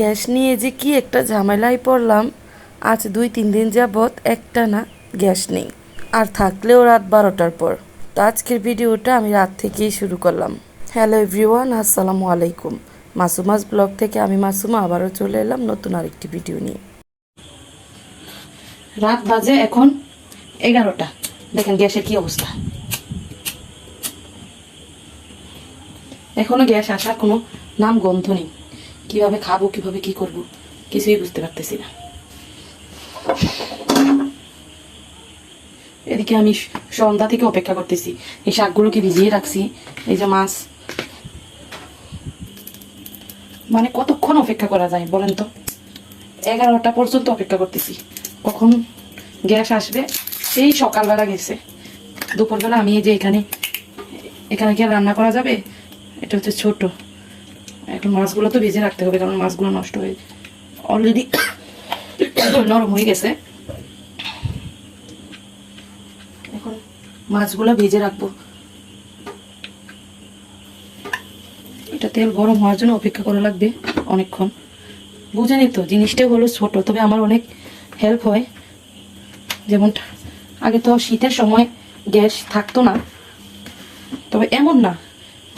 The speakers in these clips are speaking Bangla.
গ্যাস নিয়ে যে কি একটা ঝামেলায় পড়লাম, আজ দুই তিন দিন যাবৎ একটা না গ্যাস নেই। আর থাকলেও রাত বারোটার পর। তো আজকের ভিডিওটা আমি রাত থেকেই শুরু করলাম। হ্যালো এভরিওয়ান, আসসালামু আলাইকুম। মাসুমাস ব্লগ থেকে আমি মাসুমা আবারও চলে এলাম নতুন আরেকটি ভিডিও নিয়ে। রাত বাজে এখন এগারোটা। দেখেন গ্যাসের কি অবস্থা। এখনও গ্যাস আসার কোনো নাম গন্ধ নেই। কীভাবে খাব, কীভাবে কি করব, কিছুই বুঝতে পারতেছি না। এদিকে আমি সন্ধ্যা থেকে অপেক্ষা করতেছি। এই শাকগুলোকে ভিজিয়ে রাখছি, এই যে মাছ। মানে কতক্ষণ অপেক্ষা করা যায় বলেন তো? এগারোটা পর্যন্ত অপেক্ষা করতেছি। কখন গ্যাস আসবে? সেই সকালবেলা গেছে। দুপুরবেলা আমি এই যে এখানে এখানে কি রান্না করা যাবে? এটা হচ্ছে ছোট। এখন মাছগুলো তো ভেজে রাখতে হবে, কারণ মাছগুলো নষ্ট হয়ে অলরেডি নরম হয়ে গেছে। এখন মাছগুলো ভেজে রাখব। এটা তেল গরম হওয়ার জন্য অপেক্ষা করা লাগবে অনেকক্ষণ। বুঝেনি তো, জিনিসটা হলো ছোট, তবে আমার অনেক হেল্প হয়। যেমন আগে তো শীতের সময় গ্যাস থাকতো না, তবে এমন না,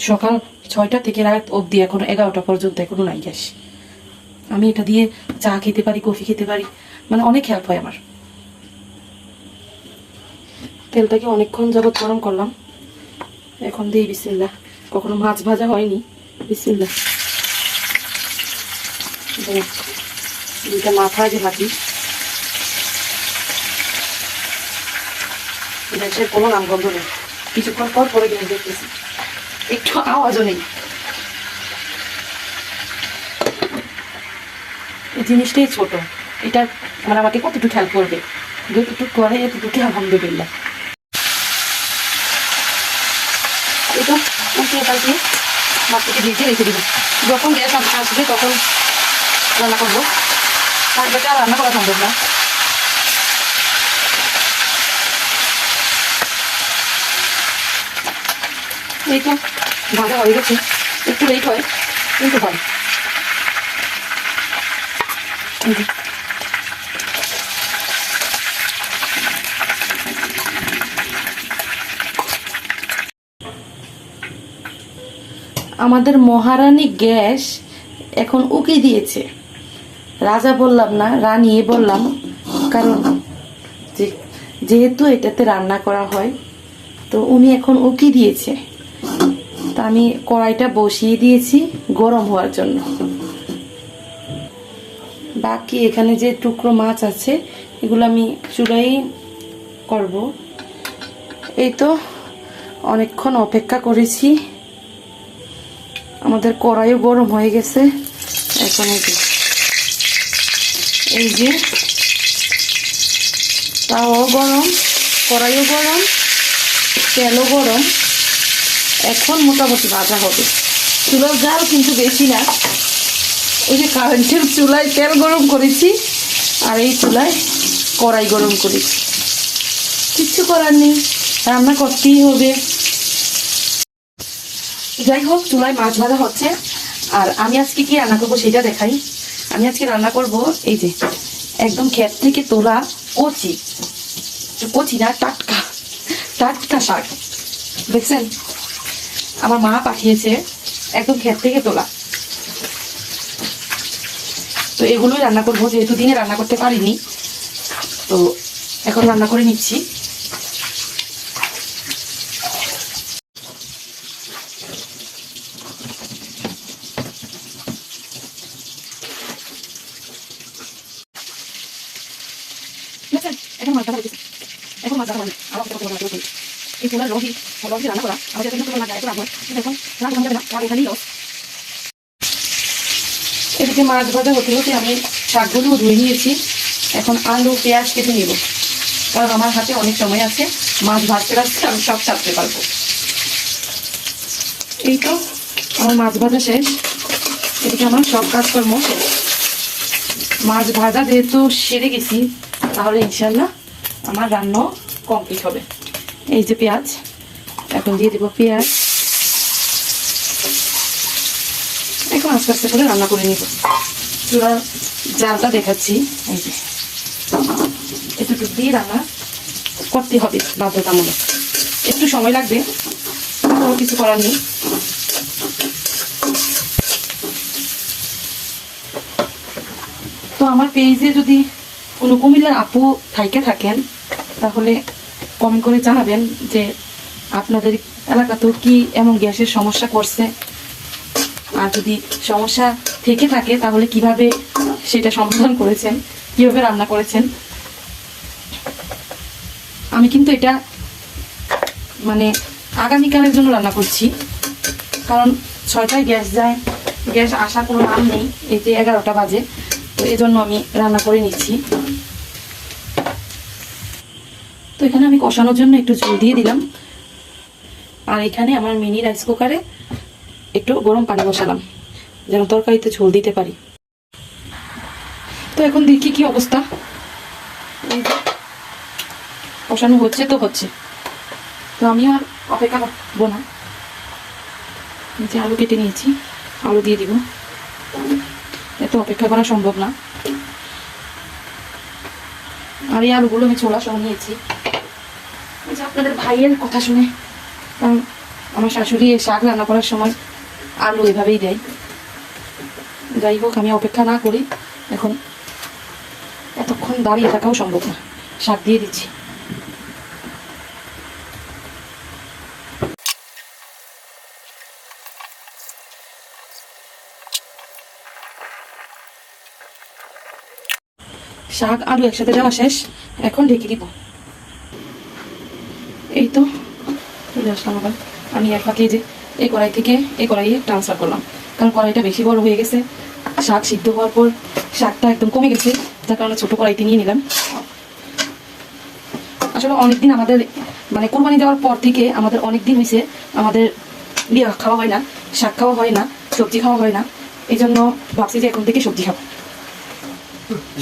সকাল ছয়টা থেকে রাত অবধি এখন এগারোটা পর্যন্ত এখনও নাই গ্যাস। আমি এটা দিয়ে চা খেতে পারি কফি খেতে পারি মানে অনেক হেল্প হয় আমার। তেলটাকে অনেকক্ষণ যাবত গরম করলাম। এখন দিই বিসমিল্লা কখনো মাছ ভাজা হয়নি। বিসমিল্লা দেখো, দুইটা মাথা যে ভাজি। গ্যাসের কোনো নামগন্ধ নেই। কিছুক্ষণ পর পরে গ্যাস দেখতেছি। একটু আওয়াজও নেই এই জিনিসটাই ছোট। এটা মানে আমাকে কতটুকু খেয়াল করবে? যতটুকু করে এতটুকু আলহামদুলিল্লাহ। এটা রেখে দিব। যখন গ্যাস আসবে তখন রান্না করব। আর রান্না করা সম্ভব না। এই তো ভাজা হয়ে গেছে। একটু লেট হয়, কিন্তু হয়। আমাদের মহারানী গ্যাস এখন উকি দিয়েছে। রাজা বললাম না রানী বললাম, কারণ যেহেতু এটাতে রান্না করা হয়, তো উনি এখন উকি দিয়েছে। তা আমি কড়াইটা বসিয়ে দিয়েছি গরম হওয়ার জন্য। বাকি এখানে যে টুকরো মাছ আছে, এগুলো আমি চুলাই করব। এই তো অনেকক্ষণ অপেক্ষা করেছি। আমাদের কড়াইও গরম হয়ে গেছে। এখন এই যে এই যে তাও গরম, কড়াইও গরম, তেলও গরম। এখন মোটামুটি ভাজা হবে। চুলার জাল কিন্তু বেশি না। ওই যে কারেন্টের চুলায় তেল গরম করেছি, আর এই চুলায় কড়াই গরম করেছি। কিচ্ছু করার নেই, রান্না করতেই হবে। যাই হোক, চুলায় মাছ ভাজা হচ্ছে। আর আমি আজকে কি রান্না করব সেটা দেখাই। আমি আজকে রান্না করব এই যে, একদম ক্ষেত থেকে তোলা কচি। কচি না, টাটকা। টাটকা শাক। দেখছেন? আমার মা পাঠিয়েছে একদম ক্ষেত থেকে তোলা তো এগুলোই রান্না করব, যেহেতু দিনে রান্না করতে পারিনি, তো এখন রান্না করে নিচ্ছি? এখন মাছ। এখন মাছ এই মাছ ভাজা হতে হতে আমি শাকগুলো ধুয়ে নিয়েছি, এখন আলু, পেঁয়াজ কেটে নেব। কারণ আমার হাতে অনেক সময় আছে, মাছ ভাজতে ভাজতে আমি সব ছাড়তে পারব। এই তো আমার মাছ ভাজা শেষ। এদিকে আমার সব কাজকর্ম শেষ। মাছ ভাজা যেহেতু সেরে গেছি, তাহলে ইনশাল্লাহ আমার রান্না কমপ্লিট হবে। এই যে পেঁয়াজ, এখন দিয়ে দেবো পেঁয়াজ। এখন আস্তে আস্তে করে রান্না করে নিব। চূড়ার জালটা দেখাচ্ছি, এই যে। এতটুকু দিয়ে রান্না করতে হবে বাধ্যতামূলক। একটু সময় লাগবে, কোনো কিছু করার নেই। তো আমার পেজে যদি কোনো কুমিল্লার আপু থাইকে থাকেন, তাহলে কমেন্ট করে জানাবেন যে আপনাদের এলাকাতেও কি এমন গ্যাসের সমস্যা করছে। আর যদি সমস্যা থেকে থাকে, তাহলে কীভাবে সেটা সমাধান করেছেন, কীভাবে রান্না করেছেন? আমি কিন্তু এটা মানে আগামীকালের জন্য রান্না করছি। কারণ ছয়টায় গ্যাস যায়, গ্যাস আসার কোনো নাম নেই, এই যে এগারোটা বাজে, তো এই জন্য আমি রান্না করে নিচ্ছি। তো এখানে আমি কষানোর জন্য একটু ঝোল দিয়ে দিলাম। আর এখানে আমার মিনি রাইস কুকারে একটু গরম পানি বসালাম, যেন তরকারিতে ঝোল দিতে পারি। তো এখন দেখি কি অবস্থা। কষানো হচ্ছে তো হচ্ছে। তো আমি আর অপেক্ষা করব না। যে আলু কেটে নিয়েছি, আলু দিয়ে দিব। এত অপেক্ষা করা সম্ভব না। আর এই আলুগুলো আমি ছোলা সহ নিয়েছি। আপনাদের ভাইয়ের কথা শুনে আমার শাশুড়ি শাক রান্না করার সময় আলু এভাবেই দেয়। যাই হোক, আমি অপেক্ষা না করি, এখন এতক্ষণ দাঁড়িয়ে থাকাও সম্ভব না। শাক দিয়ে দিচ্ছি। শাক, আলু একসাথে দেওয়া শেষ, এখন ঢেকে দিব এই তো চলে আসলাম আবার। আমি এক ফাঁকে যে, এই কড়াই থেকে এই কড়াইয়ে ট্রান্সফার করলাম। কারণ কড়াইটা বেশি বড় হয়ে গেছে। শাক সিদ্ধ হওয়ার পর শাকটা একদম কমে গেছে। যার কারণে ছোটো কড়াইতে নিয়ে নিলাম। আসলে অনেকদিন আমাদের মানে কোরবানি দেওয়ার পর থেকে আমাদের অনেক দিন হয়েছে, আমাদের বিয়ে খাওয়া হয় না, শাক খাওয়া হয় না, সবজি খাওয়া হয় না। এই জন্য ভাবছি যে এখন থেকে সবজি খাব।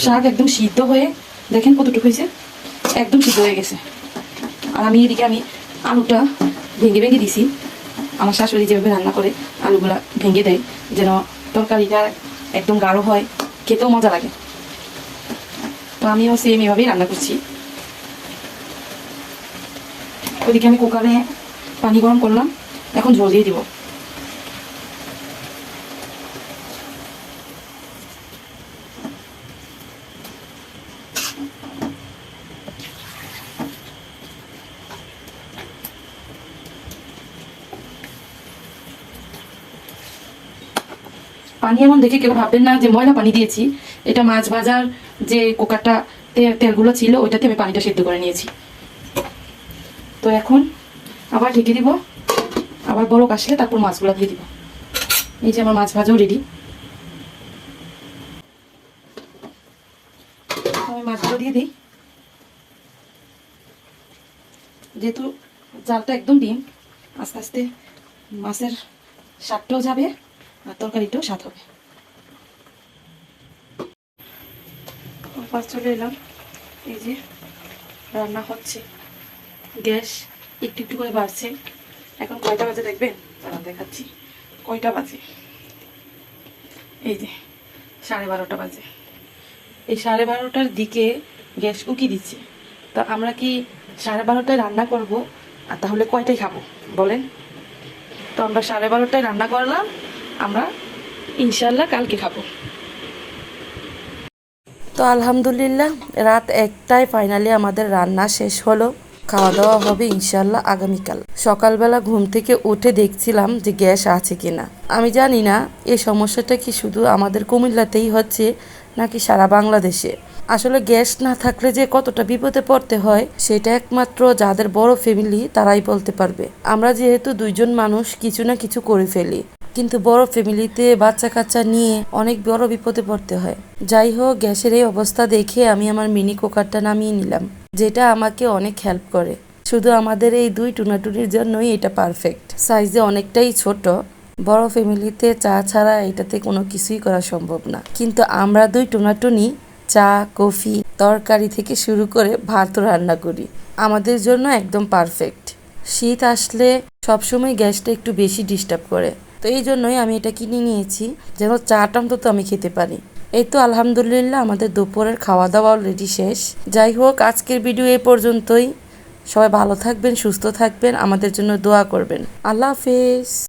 শাক একদম সিদ্ধ হয়ে, দেখেন কতটুকু হয়েছে? একদম সিদ্ধ হয়ে গেছে। আর আমি এদিকে আমি আলুটা ভেঙে ভেঙে দিছি। আমার শাশুড়ি যেভাবে রান্না করে, আলুগুলা ভেঙে দেয়, যেন তরকারিটা একদম গাঢ় হয়, খেতেও মজা লাগে। তো আমিও সেম এভাবেই রান্না করছি। ওদিকে আমি কুকারে পানি গরম করলাম, এখন ঝোল দিয়ে দিব। পানি এমন দেখে কেউ ভাববেন না যে ময়লা পানি দিয়েছি। এটা মাছ ভাজার যে কুকারটা তেলগুলো ছিল, ওইটাতে আমি পানিটা সিদ্ধ করে নিয়েছি। তো এখন আবার ঢেকে দিব। আবার বড় আসলে তারপর মাছগুলো দিয়ে দিব। এই যে আমার মাছ ভাজাও রেডি আমি মাছগুলো দিয়ে দিই। যেহেতু জালটা একদম ডিম, আস্তে আস্তে মাছের স্বাদটাও যাবে। আর তরকারিটাও স্বাদ হবে। চলে এলাম। এই যে রান্না হচ্ছে। গ্যাস একটু একটু করে বাড়ছে। এখন কয়টা বাজে দেখবেন? দাঁড়ান, দেখাচ্ছি। কয়টা বাজে? এই যে সাড়ে বারোটা বাজে। এই সাড়ে বারোটার দিকে গ্যাস উকি দিচ্ছে। তা আমরা কি সাড়ে বারোটায় রান্না করব? আর তাহলে কয়টায় খাব? বলেন। তো আমরা সাড়ে বারোটায় রান্না করলাম। আমরা ইনশাল্লাহ কালকে খাব। তো আলহামদুলিল্লাহ, রাত একটায় ফাইনালি আমাদের রান্না শেষ হলো। খাওয়া দাওয়া হবে ইনশাল্লাহ আগামীকাল। সকালবেলা ঘুম থেকে উঠে দেখছিলাম যে গ্যাস আছে কিনা। আমি জানি না, এই সমস্যাটা কি শুধু আমাদের কুমিল্লাতেই হচ্ছে, নাকি সারা বাংলাদেশে? আসলে গ্যাস না থাকলে যে কতটা বিপদে পড়তে হয়, সেটা একমাত্র যাদের বড় ফ্যামিলি তারাই বলতে পারবে। আমরা যেহেতু দুইজন মানুষ, কিছু না কিছু করে ফেলি। কিন্তু বড় ফ্যামিলিতে বাচ্চা কাচ্চা নিয়ে অনেক বড় বিপদে পড়তে হয়। যাই হোক, গ্যাসের এই অবস্থা দেখে আমি আমার মিনি কুকারটা নামিয়ে নিলাম, যেটা আমাকে অনেক হেল্প করে। শুধু আমাদের এই দুই টুনাটুনির জন্যই এটা পারফেক্ট সাইজে অনেকটাই ছোট। বড় ফ্যামিলিতে চা ছাড়া এটাতে কোনো কিছুই করা সম্ভব না। কিন্তু আমরা দুই টুনাটুনি চা, কফি, তরকারি থেকে শুরু করে ভাতও রান্না করি। আমাদের জন্য একদম পারফেক্ট শীত আসলে সবসময় গ্যাসটা একটু বেশি ডিস্টার্ব করে। তো এই জন্যই আমি এটা কিনে নিয়েছি। যেন চাটা অন্তত আমি খেতে পারি। এই তো আলহামদুলিল্লাহ আমাদের দুপুরের খাওয়া দাওয়া অলরেডি শেষ। যাই হোক, আজকের ভিডিও এ পর্যন্তই। সবাই ভালো থাকবেন, সুস্থ থাকবেন, আমাদের জন্য দোয়া করবেন। আল্লাহ হাফেজ।